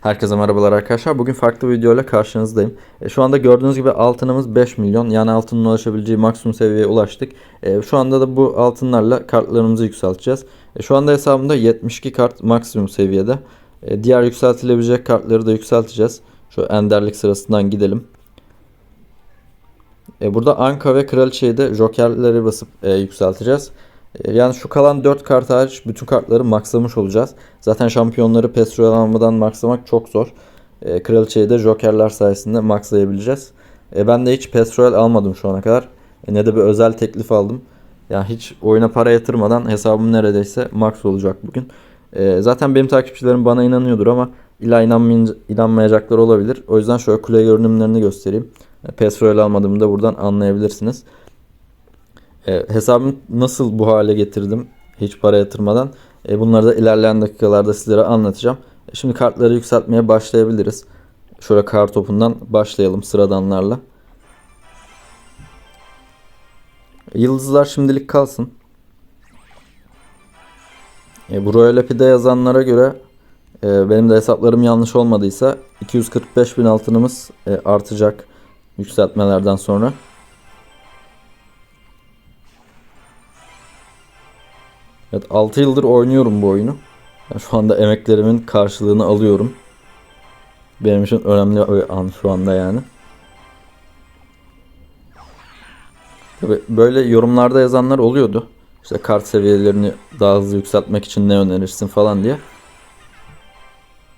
Herkese merhabalar arkadaşlar. Bugün farklı bir video ile karşınızdayım. E, şu anda gördüğünüz gibi altınımız 5 milyon. Yani altının ulaşabileceği maksimum seviyeye ulaştık. E, şu anda da bu altınlarla kartlarımızı yükselteceğiz. E, şu anda hesabımda 72 kart maksimum seviyede. E, diğer yükseltilebilecek kartları da yükselteceğiz. Şu enderlik sırasından gidelim. E, burada Anka ve Kraliçe'yi de jokerleri basıp e, yükselteceğiz. E, yani şu kalan 4 kart hariç bütün kartları maxlamış olacağız. Zaten şampiyonları Pestro'ya almadan maxlamak çok zor. E, Kraliçeyi de jokerler sayesinde maxlayabileceğiz. E, ben de hiç Pestro'ya almadım şu ana kadar. E, ne de bir özel teklif aldım. Yani hiç oyuna para yatırmadan hesabım neredeyse max olacak bugün. E, zaten benim takipçilerim bana inanıyordur ama illa inanmayacaklar olabilir. O yüzden şöyle kule görünümlerini göstereyim. E, Pestro'ya almadığımı da buradan anlayabilirsiniz. E, hesabımı nasıl bu hale getirdim hiç para yatırmadan e, bunları da ilerleyen dakikalarda sizlere anlatacağım. E, şimdi kartları yükseltmeye başlayabiliriz. Şöyle kart topundan başlayalım sıradanlarla. Yıldızlar şimdilik kalsın. E, bu Royal Happy'de yazanlara göre e, benim de hesaplarım yanlış olmadıysa 245 bin altınımız e, artacak yükseltmelerden sonra. Evet 6 yıldır oynuyorum bu oyunu. Yani şu anda emeklerimin karşılığını alıyorum. Benim için önemli bir an şu anda yani. Tabi böyle yorumlarda yazanlar oluyordu. İşte kart seviyelerini daha hızlı yükseltmek için ne önerirsin falan diye.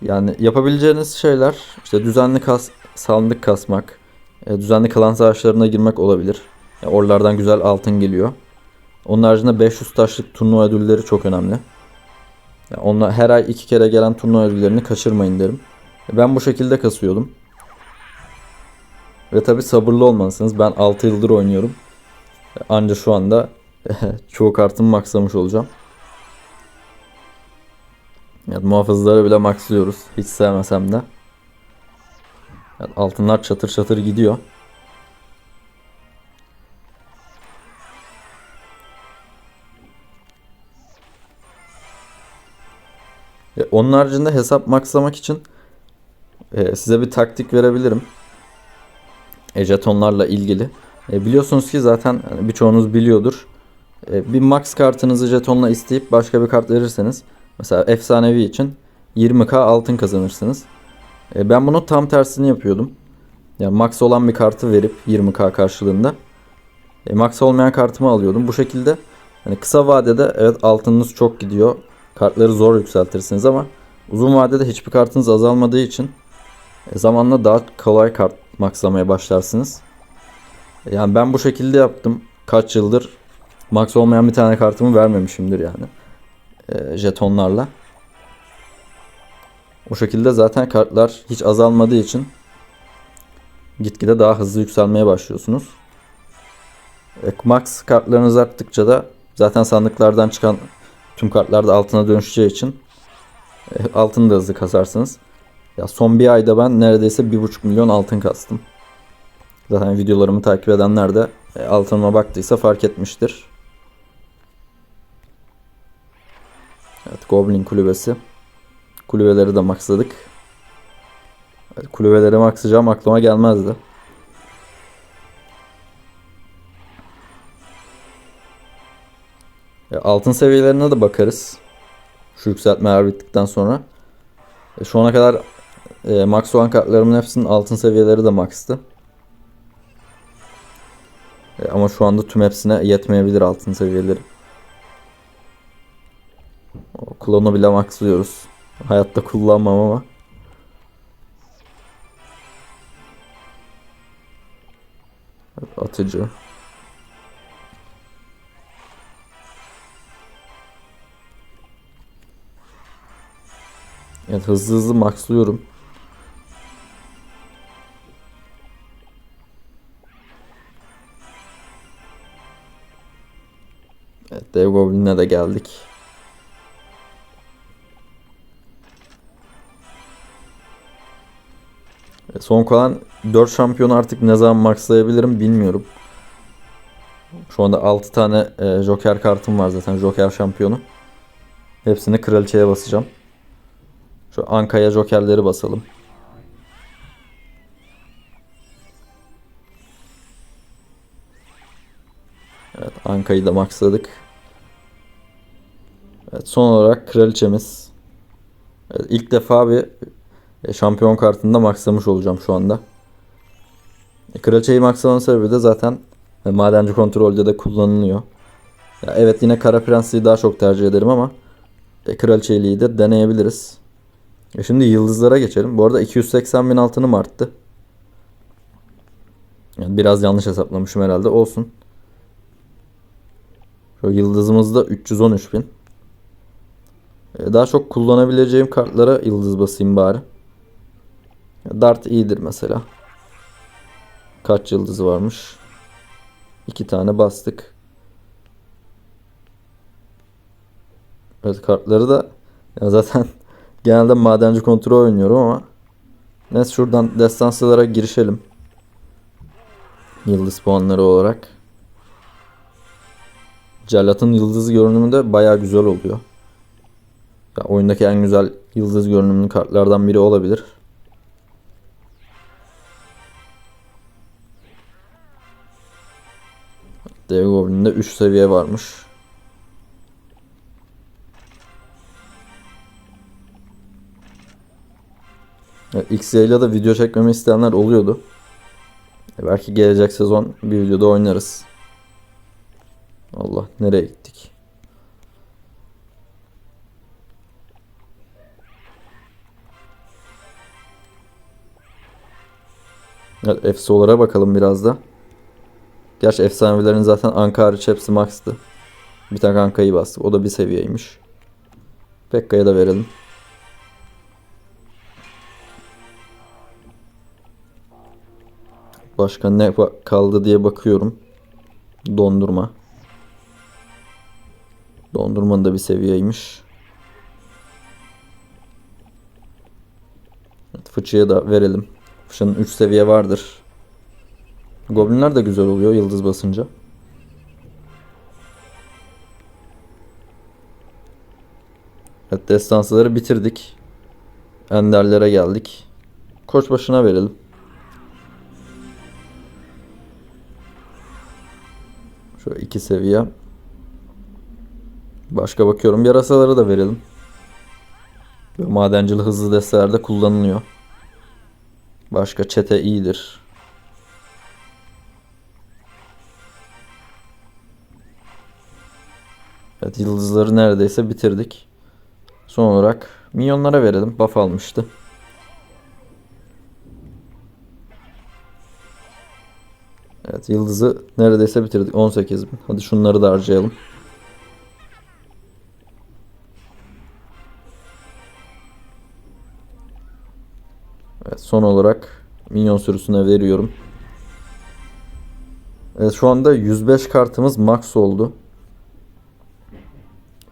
Yani yapabileceğiniz şeyler işte düzenli kas, sandık kasmak, e, düzenli klan savaşlarına girmek olabilir. Yani oralardan güzel altın geliyor. Onun haricinde 500 taşlık turnuva ödülleri çok önemli. Yani onlar her ay iki kere gelen turnuva ödüllerini kaçırmayın derim. Ben bu şekilde kasıyordum. Ve tabi sabırlı olmalısınız. Ben 6 yıldır oynuyorum. Anca şu anda çoğu kartımı maxlamış olacağım. Yani muhafızları bile maxlıyoruz. Hiç sevmesem de. Yani altınlar çatır çatır gidiyor. E, Onun haricinde hesap maxlamak için e, size bir taktik verebilirim. E, ilgili. E, biliyorsunuz ki zaten hani birçoğunuz biliyordur. E, bir max kartınızı jetonla isteyip başka bir kart verirseniz mesela efsanevi için 20k altın kazanırsınız. E, ben bunu tam tersini yapıyordum. Yani max olan bir kartı verip 20k karşılığında e, max olmayan kartımı alıyordum. Bu şekilde hani kısa vadede evet altınınız çok gidiyor. Kartları zor yükseltirsiniz ama uzun vadede hiçbir kartınız azalmadığı için e, zamanla daha kolay kart maxlamaya başlarsınız. Yani ben bu şekilde yaptım. Kaç yıldır max olmayan bir tane kartımı vermemişimdir yani. E, jetonlarla. O şekilde zaten kartlar hiç azalmadığı için gitgide daha hızlı yükselmeye başlıyorsunuz. E, max kartlarınız arttıkça da zaten sandıklardan çıkan tüm kartlar da altına dönüşeceği için e, altını da hızlı kasarsınız. Ya son bir ayda ben neredeyse 1,5 milyon altın kastım. Zaten videolarımı takip edenler de e, altınıma baktıysa fark etmiştir. Evet Goblin kulübesi. Kulübeleri de maxladık. Evet, kulübeleri maxlayacağım aklıma gelmezdi. Altın seviyelerine de bakarız. Şu yükseltmeler bittikten sonra. E, şu ana kadar e, max olan kartlarımın hepsinin altın seviyeleri de max'tı. E, ama şu anda tüm hepsine yetmeyebilir altın seviyeleri. O klonu bile maxlıyoruz. Hayatta kullanmam ama. Atıcı. Evet hızlı hızlı maxlıyorum. Evet Dev Goblin'e de geldik. E, Son kalan 4 şampiyonu artık ne zaman maxlayabilirim bilmiyorum. Şu anda 6 tane e, Joker kartım var zaten Joker şampiyonu. Hepsini kraliçeye basacağım. Şu Anka'ya jokerleri basalım. Evet Anka'yı da maxladık. Evet son olarak kraliçemiz. Evet, ilk defa bir e, şampiyon kartında maxlamış olacağım şu anda. E, Kraliçeyi maxlamamın sebebi de zaten e, madenci kontrolde de kullanılıyor. Ya evet yine Kara Prensliği daha çok tercih ederim ama e, Kraliçeliği de deneyebiliriz. E, şimdi yıldızlara geçelim. Bu arada 280 bin altınım arttı. Yani biraz yanlış hesaplamışım herhalde. Olsun. Şu yıldızımız da 313 bin. E, Daha çok kullanabileceğim kartlara yıldız basayım bari. Dart iyidir mesela. Kaç yıldızı varmış? İki tane bastık. Evet kartları da ya zaten genelde madenci kontrol oynuyorum ama neyse şuradan destansılara girişelim. Yıldız puanları olarak. Cellat'ın yıldız görünümü de baya güzel oluyor. Ya oyundaki en güzel yıldız görünümlü kartlardan biri olabilir. Dev Goblin'de 3 seviye varmış. Evet, XY ile de video çekmemi isteyenler oluyordu. E, belki gelecek sezon bir videoda oynarız. Allah nereye gittik? Evet, efsolara bakalım biraz da. Gerçi efsanelerin zaten Anka hariç hepsi max'tı. Bir tek Anka'yı bastık. O da bir seviyeymiş. Pekka'ya da verelim. Başka ne kaldı diye bakıyorum. Dondurma. Dondurmanın da bir seviyeymiş. Fıçıya da verelim. Fıçının 3 seviye vardır. Goblinler de güzel oluyor yıldız basınca. Evet destansıları bitirdik. Enderlere geldik. Koç başına verelim. Şu iki seviye. Başka bakıyorum. Yarasaları da verelim. Böyle madencili hızlı destelerde kullanılıyor. Başka çete iyidir. Evet yıldızları neredeyse bitirdik. Son olarak minyonlara verelim. Buff almıştı. Evet yıldızı neredeyse bitirdik. 18 bin. Hadi şunları da harcayalım. Evet son olarak minyon sürüsüne veriyorum. Evet şu anda 105 kartımız max oldu.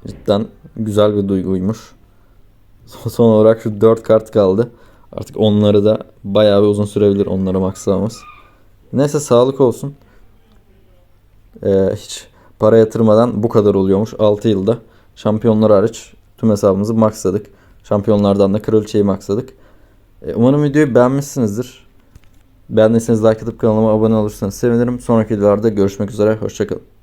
Cidden güzel bir duyguymuş. Son olarak şu 4 kart kaldı. Artık onları da bayağı bir uzun sürebilir onları maxlamamız. Neyse sağlık olsun. Ee, hiç para yatırmadan bu kadar oluyormuş 6 yılda. Şampiyonlar hariç tüm hesabımızı maxladık. Şampiyonlardan da kraliçeyi maxladık. Ee, umarım videoyu beğenmişsinizdir. Beğendiyseniz like atıp kanalıma abone olursanız sevinirim. Sonraki videolarda görüşmek üzere. Hoşçakalın.